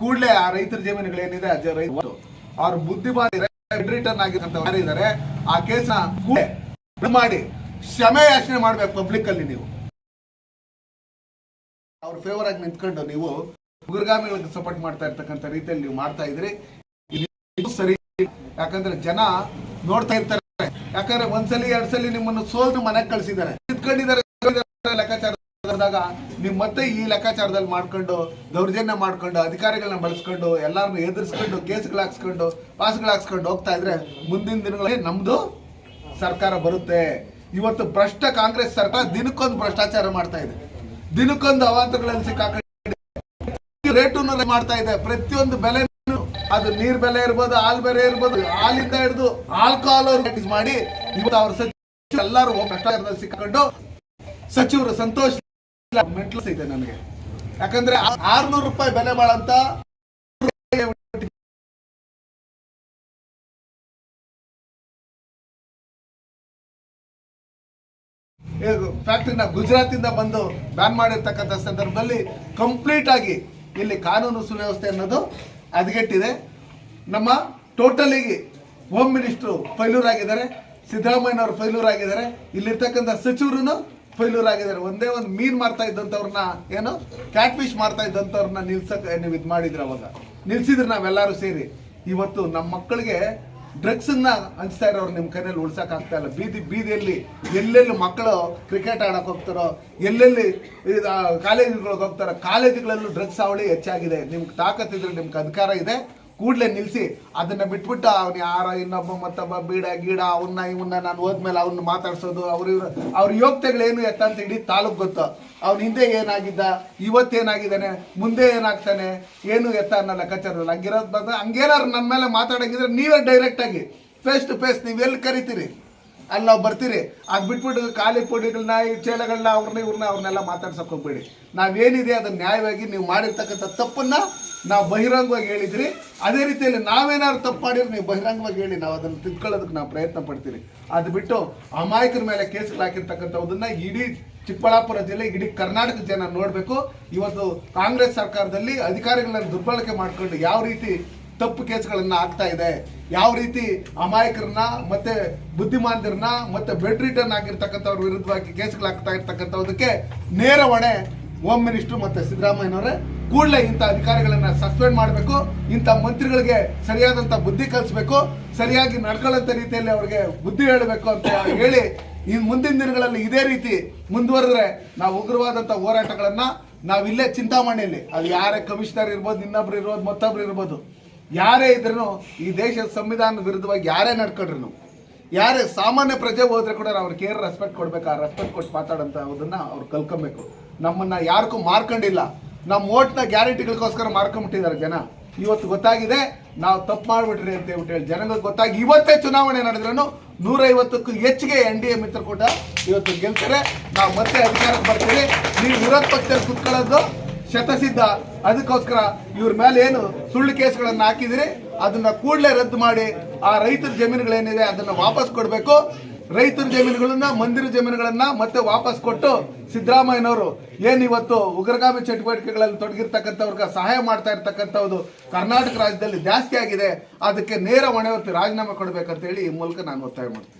ಕೂಡಲೇ ಆ ರೈತರ ಜಮೀನುಗಳೇನಿದೆ ರೈತರು ಅವ್ರ ಬುದ್ಧಿ ರಿಟರ್ನ್ ಆಗಿದ್ದಾರೆ ಆ ಕೇಸ್ನ ಮಾಡಿ, ಕ್ಷಮೆ ಯಾಚನೆ ಮಾಡ್ಬೇಕು ಪಬ್ಲಿಕ್ ಅಲ್ಲಿ ನೀವು. ಅವ್ರ ಫೇವರ್ ಆಗಿ ನಿಂತ್ಕೊಂಡು ನೀವು ಉಗ್ರಗಾಮಿಗಳಿಗೆ ಸಪೋರ್ಟ್ ಮಾಡ್ತಾ ಇರ್ತಕ್ಕಂಥ ರೀತಿಯಲ್ಲಿ ನೀವು ಮಾಡ್ತಾ ಇದ್ರಿ. ಇದು ಸರಿ. ಯಾಕಂದ್ರೆ ಜನ ನೋಡ್ತಾ ಇರ್ತಾರೆ. ಯಾಕಂದ್ರೆ ಒಂದ್ಸಲಿ ಎರಡ್ ಸಲಿ ನಿಮ್ಮನ್ನು ಸೋಲ್ದು ಮನೆಗೆ ಕಳ್ಸಿದ್ದಾರೆ. ನಿಂತ್ಕೊಂಡಿದ್ದಾರೆ ಲೆಕ್ಕಾಚಾರದಾಗ ನಿಮ್ ಮತ್ತೆ ಈ ಲೆಕ್ಕಾಚಾರದಲ್ಲಿ ಮಾಡ್ಕೊಂಡು, ದೌರ್ಜನ್ಯ ಮಾಡ್ಕೊಂಡು, ಅಧಿಕಾರಿಗಳನ್ನ ಬಳಸ್ಕೊಂಡು ಎಲ್ಲಾರನ್ನ ಎದುರಿಸ್ಕೊಂಡು, ಕೇಸ್ಗಳು ಹಾಕ್ಸ್ಕೊಂಡು, ಪಾಸ್ಗಳು ಹಾಕ್ಸ್ಕೊಂಡು ಹೋಗ್ತಾ ಇದ್ರೆ ಮುಂದಿನ ದಿನಗಳಲ್ಲಿ ನಮ್ದು ಸರ್ಕಾರ ಬರುತ್ತೆ. ಇವತ್ತು ಭ್ರಷ್ಟ ಕಾಂಗ್ರೆಸ್ ಸರ್ಕಾರ ದಿನಕ್ಕೊಂದು ಭ್ರಷ್ಟಾಚಾರ ಮಾಡ್ತಾ ಇದೆ. ದಿನಕ್ಕೊಂದು ಅವಾಂತರಗಳಲ್ಲಿ ಸಿಕ್ಕಾಕೊಂಡು ರೇಟು ಮಾಡ್ತಾ ಇದೆ. ಪ್ರತಿಯೊಂದು ಬೆಲೆ ಅದು ನೀರ್ ಬೆಲೆ ಇರ್ಬೋದು, ಹಾಲ್ ಬೆಲೆ ಇರ್ಬೋದು, ಹಾಲಿಂದ ಹಿಡಿದು ಆಲ್ಕೋಹಾಲ್ ಮಾಡಿ ಇವತ್ತು ಅವ್ರ ಸಚಿವ ಎಲ್ಲರೂ ಭ್ರಷ್ಟಾಚಾರದಲ್ಲಿ ಸಿಕ್ಕೊಂಡು ಸಚಿವರು ಸಂತೋಷ ಮೆಟ್ಲಸ್ ಇದೆ ನನಗೆ ಯಾಕಂದ್ರೆ ಆರ್ನೂರು ರೂಪಾಯಿ ಬೆಲೆ ಬಾಳಂತ ಫ್ಯಾಕ್ಟ್ರಿನ ಗುಜರಾತಿಂದ ಬಂದು ಬ್ಯಾನ್ ಮಾಡಿರ್ತಕ್ಕಂಥ ಸಂದರ್ಭದಲ್ಲಿ ಕಂಪ್ಲೀಟ್ ಆಗಿ ಇಲ್ಲಿ ಕಾನೂನು ಸುವ್ಯವಸ್ಥೆ ಅನ್ನೋದು ಹದಗೆಟ್ಟಿದೆ ನಮ್ಮ ಟೋಟಲಿಗೆ ಹೋಮ್ ಮಿನಿಸ್ಟ್ರು ಫೈಲೂರ್ ಆಗಿದ್ದಾರೆ, ಸಿದ್ದರಾಮಯ್ಯನವರು ಫೈಲೂರ್ ಆಗಿದ್ದಾರೆ, ಇಲ್ಲಿರ್ತಕ್ಕಂಥ ಸಚಿವರು ಫೈಲೂರ್ ಆಗಿದ್ದಾರೆ. ಒಂದೇ ಒಂದು ಮೀನ್ ಮಾರ್ತಾ ಇದ್ದಂಥವ್ರನ್ನ ಏನು ಕ್ಯಾಟ್ ಫಿಶ್ ಮಾಡ್ತಾ ಇದ್ದಂಥವ್ರನ್ನ ನಿಲ್ಸಕ್ಕೆ ನೀವು ಇದು ಮಾಡಿದ್ರೆ ಅವಾಗ. ನಿಲ್ಸಿದ್ರೆ ನಾವೆಲ್ಲರೂ ಸೇರಿ. ಇವತ್ತು ನಮ್ಮ ಮಕ್ಕಳಿಗೆ ಡ್ರಗ್ಸ್ನ ಹಂಚ್ತಾ ಇರೋರು ನಿಮ್ಮ ಉಳ್ಸಕ್ ಆಗ್ತಾ ಇಲ್ಲ. ಬೀದಿ ಬೀದಿಯಲ್ಲಿ ಎಲ್ಲೆಲ್ಲಿ ಮಕ್ಕಳು ಕ್ರಿಕೆಟ್ ಆಡಕ್ ಹೋಗ್ತಾರೋ, ಎಲ್ಲೆಲ್ಲಿ ಕಾಲೇಜುಗಳಿಗೆ ಹೋಗ್ತಾರೋ, ಕಾಲೇಜುಗಳಲ್ಲೂ ಡ್ರಗ್ಸ್ ಅವಳಿ ಹೆಚ್ಚಾಗಿದೆ. ನಿಮ್ಗೆ ತಾಕತ್ತಿದ್ರೆ ನಿಮ್ಗೆ ಅಧಿಕಾರ ಇದೆ. ಕೂಡಲೇ ನಿಲ್ಲಿಸಿ ಅದನ್ನ ಬಿಟ್ಬಿಟ್ಟು ಅವ್ನು ಯಾರ, ಇನ್ನೊಬ್ಬ ಮತ್ತೊಬ್ಬ ಬೀಡ, ಗೀಡ ಅವನ್ನ ಇವನ್ನ ನಾನು ಹೋದ್ಮೇಲೆ ಅವ್ನ ಮಾತಾಡ್ಸೋದು, ಅವ್ರ ಅವ್ರ ಯೋಗ್ಯತೆಗಳೇನು ಎತ್ತ ಅಂತ ಇಡೀ ತಾಲೂಕು ಗೊತ್ತು. ಅವ್ನ ಹಿಂದೆ ಏನಾಗಿದ್ದ ಇವತ್ತೇನಾಗಿದ್ದಾನೆ ಮುಂದೆ ಏನಾಗ್ತಾನೆ, ಏನು ಎತ್ತ ಅನ್ನೋ ಲೆಕ್ಕಾಚಾರದಲ್ಲಿ ಹಂಗಿರೋದು ಬಂದ ಹಂಗೇನಾರು ನನ್ನ ಮೇಲೆ ಮಾತಾಡಂಗಿದ್ರೆ ನೀವೇ ಡೈರೆಕ್ಟ್ ಆಗಿ ಫೇಸ್ ಟು ಫೇಸ್ ನೀವು ಎಲ್ಲಿ ಕರಿತೀರಿ? ಅಲ್ಲಿ ನಾವು ಬರ್ತೀರಿ. ಅದು ಬಿಟ್ಬಿಟ್ಟು ಖಾಲಿ ಪುಡಿಗಳನ್ನ ಈ ಚೇಲಗಳನ್ನ ಅವ್ರನ್ನ ಇವ್ರನ್ನ ಅವ್ರನ್ನೆಲ್ಲ ಮಾತಾಡ್ಸಕ್ಕೆ ಹೋಗ್ಬೇಡಿ. ನಾವೇನಿದೆ ಅದನ್ನು ನ್ಯಾಯವಾಗಿ ನೀವು ಮಾಡಿರ್ತಕ್ಕಂಥ ತಪ್ಪನ್ನು ನಾವು ಬಹಿರಂಗವಾಗಿ ಹೇಳಿದ್ರಿ. ಅದೇ ರೀತಿಯಲ್ಲಿ ನಾವೇನಾದ್ರು ತಪ್ಪು ಮಾಡಿದ್ರೆ ನೀವು ಬಹಿರಂಗವಾಗಿ ಹೇಳಿ, ನಾವು ಅದನ್ನು ತಿದ್ಕೊಳ್ಳೋದಕ್ಕೆ ನಾವು ಪ್ರಯತ್ನ ಪಡ್ತೀರಿ. ಅದು ಬಿಟ್ಟು ಅಮಾಯಕರ ಮೇಲೆ ಕೇಸ್ಗಳು ಹಾಕಿರ್ತಕ್ಕಂಥದನ್ನ ಇಡೀ ಚಿಕ್ಕಬಳ್ಳಾಪುರ ಜಿಲ್ಲೆ, ಇಡೀ ಕರ್ನಾಟಕ ಜನ ನೋಡಬೇಕು. ಇವತ್ತು ಕಾಂಗ್ರೆಸ್ ಸರ್ಕಾರದಲ್ಲಿ ಅಧಿಕಾರಿಗಳನ್ನ ದುರ್ಬಳಕೆ ಮಾಡ್ಕೊಂಡು ಯಾವ ರೀತಿ ತಪ್ಪು ಕೇಸ್ಗಳನ್ನ ಆಗ್ತಾ ಇದೆ. ಯಾವ ರೀತಿ ಅಮಾಯಕರನ್ನ ಮತ್ತೆ ಬುದ್ಧಿಮಾಂದ್ರನ್ನ ಮತ್ತೆ ಬೆಡ್ ರಿಟರ್ನ್ ಆಗಿರ್ತಕ್ಕಂಥವ್ರ ವಿರುದ್ಧವಾಗಿ ಕೇಸ್ಗಳಾಗ್ತಾ ಇರ್ತಕ್ಕಂಥದಕ್ಕೆ ನೇರ ಹೊಣೆ ಹೋಮ್ ಮಿನಿಸ್ಟರ್ ಮತ್ತೆ ಸಿದ್ದರಾಮಯ್ಯನವರೇ ಕೂಡಲೇ ಇಂಥ ಅಧಿಕಾರಿಗಳನ್ನ ಸಸ್ಪೆಂಡ್ ಮಾಡಬೇಕು. ಇಂಥ ಮಂತ್ರಿಗಳಿಗೆ ಸರಿಯಾದಂಥ ಬುದ್ಧಿ ಕಲಿಸ್ಬೇಕು. ಸರಿಯಾಗಿ ನಡ್ಕೊಳ್ಳೋಂಥ ರೀತಿಯಲ್ಲಿ ಅವ್ರಿಗೆ ಬುದ್ಧಿ ಹೇಳಬೇಕು ಅಂತ ಹೇಳಿ ಇನ್ನು ಮುಂದಿನ ದಿನಗಳಲ್ಲಿ ಇದೇ ರೀತಿ ಮುಂದುವರೆದ್ರೆ ನಾವು ಉಗ್ರವಾದಂಥ ಹೋರಾಟಗಳನ್ನ ನಾವಿಲ್ಲೇ ಚಿಂತಾಮಣಿಯಲ್ಲಿ. ಅದು ಯಾರೇ ಕಮಿಷನರ್ ಇರ್ಬೋದು, ಇನ್ನೊಬ್ರು ಇರ್ಬೋದು, ಮತ್ತೊಬ್ರು ಇರ್ಬೋದು. ಯಾರೇ ಇದ್ರೂ ಈ ದೇಶದ ಸಂವಿಧಾನದ ವಿರುದ್ಧವಾಗಿ ಯಾರೇ ನಡ್ಕೊಂಡ್ರು ಯಾರೇ ಸಾಮಾನ್ಯ ಪ್ರಜೆ ಹೋದ್ರೆ ಕೂಡ ಅವ್ರ ಕೇರ್ ರೆಸ್ಪೆಕ್ಟ್ ಕೊಡ್ಬೇಕು. ಆ ರೆಸ್ಪೆಕ್ಟ್ ಕೊಟ್ಟು ಮಾತಾಡೋಂಥ ಅದನ್ನ ಅವ್ರು ಕಲ್ಕೊಬೇಕು ನಮ್ಮನ್ನ ಯಾರಿಗೂ ಮಾರ್ಕೊಂಡಿಲ್ಲ. ನಮ್ಮ ಓಟ್ನ ಗ್ಯಾರಂಟಿಗಳಿಗೋಸ್ಕರ ಮಾರ್ಕೊಂಬಿಟ್ಟಿದ್ದಾರೆ ಜನ. ಇವತ್ತು ಗೊತ್ತಾಗಿದೆ, ನಾವು ತಪ್ಪು ಮಾಡ್ಬಿಟ್ರಿ ಅಂತ ಹೇಳ್ಬಿಟ್ಟು ಹೇಳಿ. ಜನಗಳಿಗೆ ಗೊತ್ತಾಗಿ ಇವತ್ತೇ ಚುನಾವಣೆ ನಡೆದ್ರೂ ನೂರೈವತ್ತಕ್ಕೂ ಹೆಚ್ಚಿಗೆ ಎನ್ ಡಿ ಎ ಮಿತ್ರಕೂಟ ಇವತ್ತು ಗೆಲ್ತಾರೆ. ನಾವು ಮತ್ತೆ ಅಧಿಕಾರಕ್ಕೆ ಬರ್ತೀವಿ. ನೀವು ವಿರೋಧ ಪಕ್ಷದಲ್ಲಿ ಕುತ್ಕೊಳ್ಳೋದು ಶತಸಿದ್ಧ. ಅದಕ್ಕೋಸ್ಕರ ಇವ್ರ ಮೇಲೆ ಏನು ಸುಳ್ಳು ಕೇಸ್ಗಳನ್ನು ಹಾಕಿದಿರಿ, ಅದನ್ನ ಕೂಡಲೇ ರದ್ದು ಮಾಡಿ ಆ ರೈತರ ಜಮೀನುಗಳೇನಿದೆ ಅದನ್ನ ವಾಪಸ್ ಕೊಡಬೇಕು. ರೈತರ ಜಮೀನುಗಳನ್ನ, ಮಂದಿರ ಜಮೀನುಗಳನ್ನ ಮತ್ತೆ ವಾಪಸ್ ಕೊಟ್ಟು ಸಿದ್ದರಾಮಯ್ಯನವರು ಇವತ್ತು ಉಗ್ರಗಾಮಿ ಚಟುವಟಿಕೆಗಳಲ್ಲಿ ತೊಡಗಿರ್ತಕ್ಕಂಥವ್ರಿಗೆ ಸಹಾಯ ಮಾಡ್ತಾ ಇರ್ತಕ್ಕಂಥದ್ದು ಕರ್ನಾಟಕ ರಾಜ್ಯದಲ್ಲಿ ಜಾಸ್ತಿ ಆಗಿದೆ, ಅದಕ್ಕೆ ನೇರ ಹೊಣೆ ಹೊತ್ತು ರಾಜೀನಾಮೆ ಕೊಡಬೇಕಂತೇಳಿ ಈ ಮೂಲಕ ನಾನು ಒತ್ತಾಯ ಮಾಡ್ತೀನಿ.